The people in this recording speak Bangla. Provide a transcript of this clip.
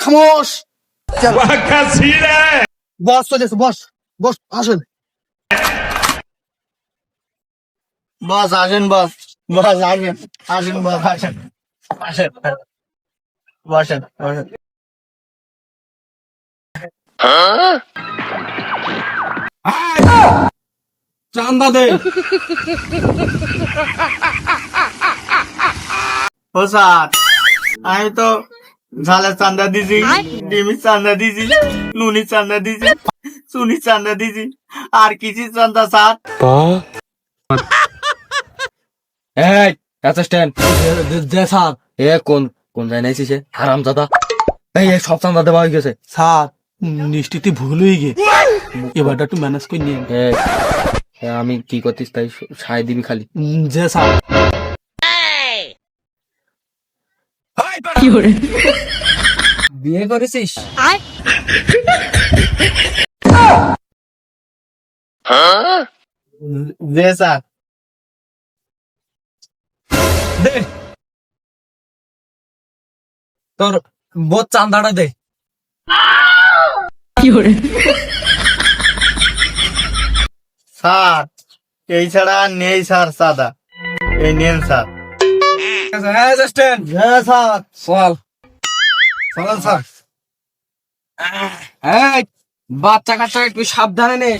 খামোশ বস চলেছে বস বস আসেন। বস আসেন বস। বস আসেন। আসেন বস আসেন। আসেন বসেন বসেন। চান্দা দে। ও স্যার আমি তো ঝালের চান্দা দিছি ডিমির চান্দা দিছি নুনি চান্দা দিছি চুনি চান্দা দিছি। আর কিছু চান্দা স্যার? এই অ্যাসিস্ট্যান্ট যে স্যার। এ কোন কোন যায় নাইছি সে হারাম দাদা এই এই সব চান্দা দেওয়া হয়ে গেছে। স্যার নিশ্চিতই ভুল হয়ে গে এবারটা একটু ম্যানেজ করে নিন আমি কি করতিস তাই সাই দিবি খালি। যে স্যার। বিয়ে করেছিস? যে স্যার। দে। তোর বোধ চান্দাটা দে। স্যার এই ছাড়া নেই স্যার সাদা। এই নেন স্যার। হ্যাঁ চল চলেন স্যার। এই বাচ্চা কাচ্চা একটু সাবধানে নে।